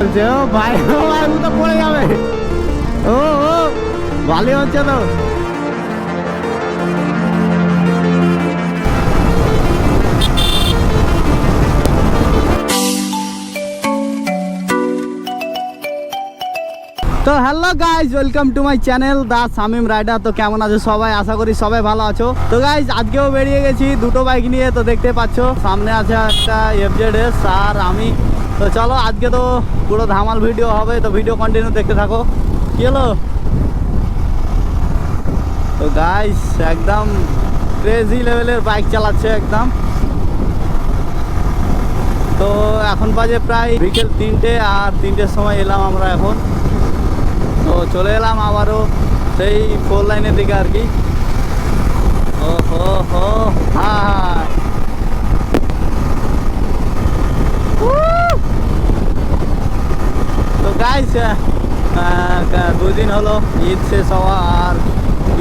ও ভাই ও ভাই তো পড়ে যাবে। ও ও ভালো হচ্ছে তো। তো hello guys welcome to my channel the Samim rider তো কেমন আছো সবাই? আশা করি সবাই ভালো আছো। তো গাইজ আজকেও বেরিয়ে গেছি দুটো বাইক নিয়ে, তো দেখতে পাচ্ছ, সামনে আছে একটা এফজেড এস আর আমি তো চলো, আজকে তো পুরো ধামাল ভিডিও হবে, তো ভিডিও কন্টিনিউ দেখতে থাকো। কি হলো? তো গাইস একদম ক্রেজি লেভেলের বাইক চালাচ্ছে একদম। তো এখন বাজে প্রায় বিকেল তিনটে, আর তিনটের সময় এলাম আমরা এখন। তো চলে এলাম আবারও সেই ফোর লাইনের দিকে আর কি। ও হো হো হাই তো গাইস দুই দিন হলো ঈদ শেষ হওয়া আর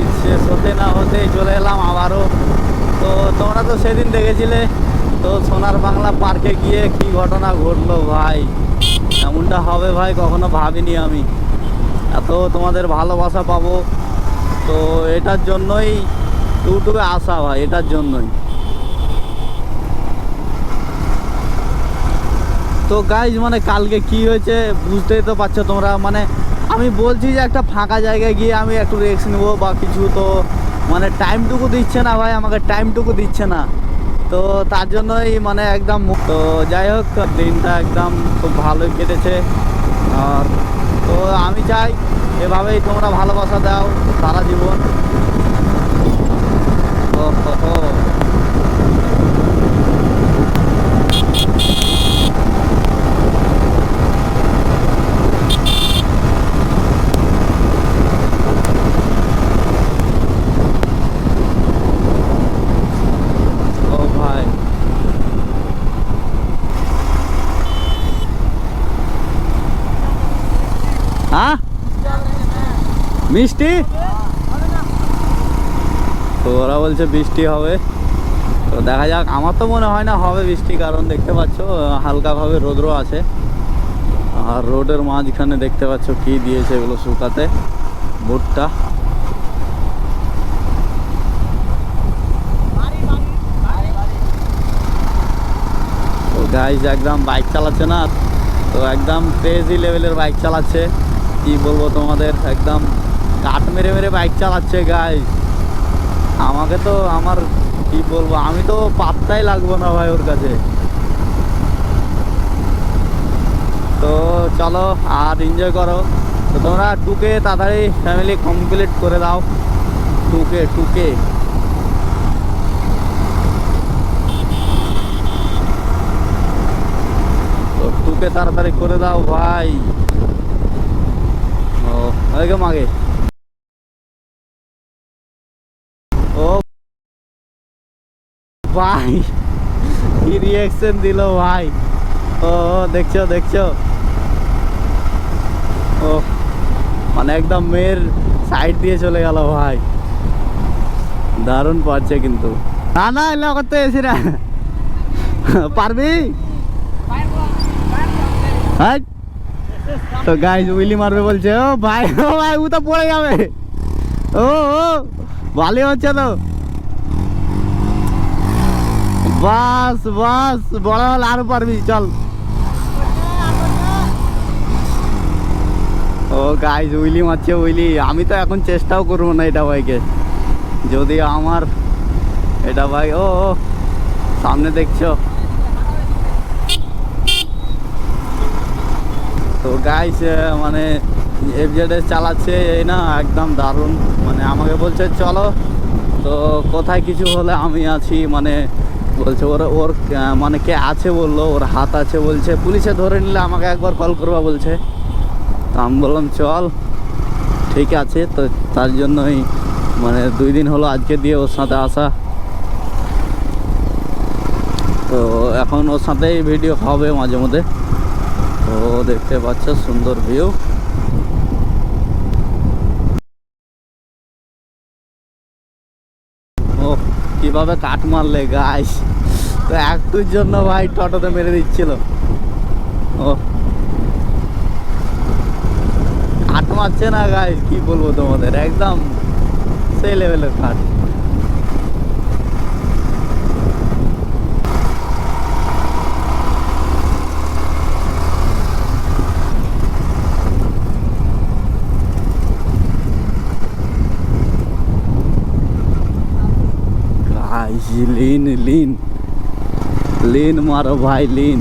ঈদ শেষ হতে না হতেই চলে এলাম আবারও। তো তোমরা তো সেদিন দেখেছিলে, তো সোনার বাংলা পার্কে গিয়ে কি ঘটনা ঘটলো ভাই? এমনটা হবে ভাই, কখনো ভাবিনি আমি। এত তোমাদের ভালোবাসা পাবো। তো এটার জন্যই ইউটিউবে আসা ভাই, এটার জন্যই। তো গাইজ মানে কালকে কি হয়েছে বুঝতেই তো পারছ তোমরা। মানে আমি বলছি যে একটা ফাঁকা জায়গায় গিয়ে আমি একটু রেক্স নেব বা কিছু তো মানে টাইমটুকু দিচ্ছে না ভাই, আমাকে টাইমটুকু দিচ্ছে না। তো তার জন্যই মানে একদম তো যাই হোক, দিনটা একদম খুব ভালোই কেটেছে। আর তো আমি চাই এভাবেই তোমরা ভালোবাসা দাও সারা জীবন। ও হো হো। ও ভাই হ্যাঁ মিষ্টি? তো ওরা বলছে বৃষ্টি হবে। তো দেখা যাক, আমার তো মনে হয় না হবে বৃষ্টি, কারণ দেখতে পাচ্ছ, হালকাভাবে রোদ্র আছে। আর রোডের মাঝখানে দেখতে পাচ্ছ কি দিয়েছে এগুলো শুকাতে, ভুট্টা। তো গাইজ একদম বাইক চালাচ্ছে না। তো একদম ক্রেজি লেভেলের বাইক চালাচ্ছে। কি বলব তোমাদের, একদম কাট মেরে মেরে বাইক চালাচ্ছে গাই আমাকে তো আমার, কি বলব, আমি তো পাত্তাই লাগবো না ভাই ওর কাছে। তো চলো, আর এনজয় করো। তো তোমরা টুকে তাড়াতাড়ি ফ্যামিলি কমপ্লিট করে দাও। টুকে টুকে। তো টুকে তাড়াতাড়ি করে দাও ভাই। ও ওইকে মাগে। ভাই। কি রিয়াকশন দিল ভাই? ও দেখছ দেখছ? ও মানে একদম মেয়ের সাইড দিয়ে চলে গেল ভাই। দারুণ পারছে কিন্তু। না না, এলা করতে এসি না। পারবি? হাট। তো গাইজ উইলি মারবে বলছে, ও ভাই ও ভাই, ও তো পড়ে যাবে। ও ও ভালো হচ্ছে তো। বাস বাস বড় হলে আরও পারবি চল। ও গাইজ উইলি মারছে উইলি। আমি তো এখন চেষ্টাও করব না এটা বাইকে যদি আমার এটা ভাই ও ও, সামনে দেখছ। তো গাইস মানে এফজেড চালাচ্ছে এই না একদম দারুণ। মানে আমাকে বলছে চলো। তো কোথায় কিছু হলে আমি আছি মানে বলছে, ওর ওর মানে কে আছে বলল, ওর হাত আছে বলছে, পুলিশে ধরে নিলে আমাকে একবার কল করবা বলছে। তো আমি বললাম, চল, ঠিক আছে, তো তার জন্যই মানে দুই দিন হলো আজকে দিয়ে ওর সাথে আসা। তো এখন ওর সাথেই ভিডিও হবে মাঝে মধ্যে। তো দেখতে পাচ্ছ, সুন্দর ভিউ কীভাবে কাট মারলে গাছ তো একটুর জন্য ভাই টোটোতে মেরে দিচ্ছিল। ও। কাট মারছে না গাছ কি বলব তোমাদের? একদম সেই লেভেলের cut guys lean lean lean মারো ভাই লিন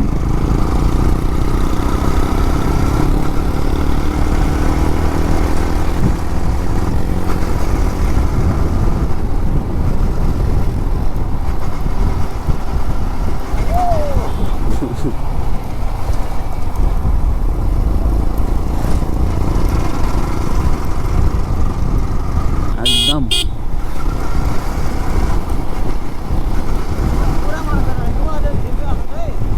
একদম হ্যাঁ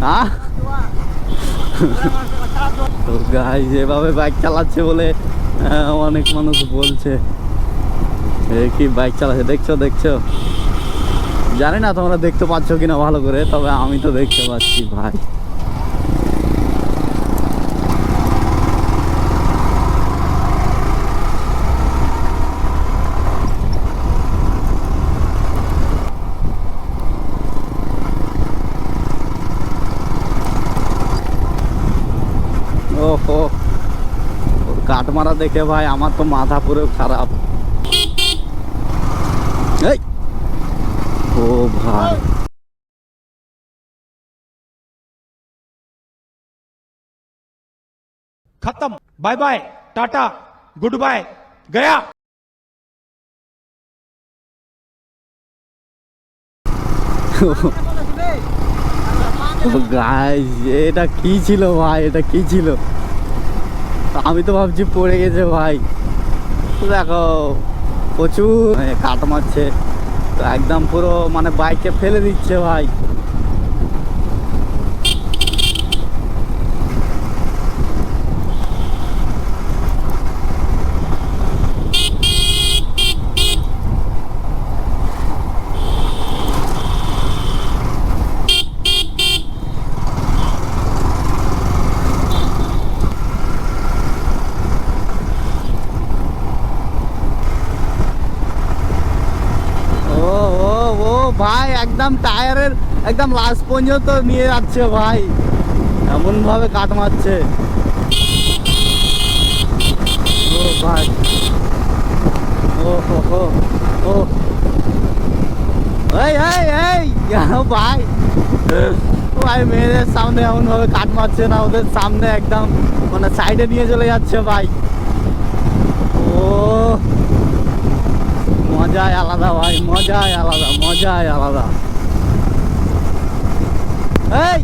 তো গাই যেভাবে বাইক চালাচ্ছে বলে অনেক মানুষ বলছে। কি বাইক চালাচ্ছে? দেখছ দেখছ? জানি না তোমরা দেখতে পাচ্ছ কিনা ভালো করে, তবে আমি তো দেখতে পাচ্ছি, ভাই। ওহো ওর কাঠ মারা দেখে ভাই আমার তো মাথা পুরো খারাপ এই ও ভাই खत्म bye bye tata good bye गया গাইস এটা কি ছিল ভাই এটা কি ছিল আমি তো ভাবছি পড়ে গেছে ভাই। দেখো, প্রচুর মানে কাট মারছে। তো একদম পুরো মানে বাইকে ফেলে দিচ্ছে ভাই ও ও ও ভাই, একদম টায়ারের, একদম লাস্ট পর্যন্ত নিয়ে যাচ্ছে ভাই। এমন ভাবে কাট মারছে। ও ভাই। ও হো হো ও। এই এই এই ভাই? ভাই, মেয়েদের সামনে এমন ভাবে কাট মারছে না, ওদের সামনে একদম মানে সাইডে নিয়ে চলে যাচ্ছে ভাই। ও। মজাই আলাদা ভাই মজাই আলাদা মজাই আলাদা। এই!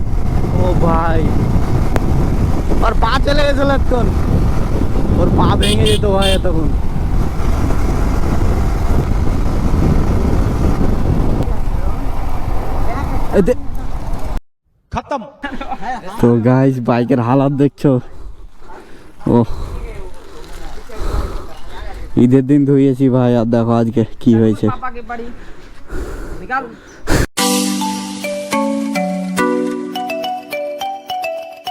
ও ভাই। ওর পা চলে গেছিল এতক্ষণ। ওর পা ভেঙে যেত ভাই এতক্ষণ। তো গাইস বাইকের হালাত দেখছ? ও। ঈদের দিন ধুয়েছি ভাই আর দেখো আজকে কি হয়েছে।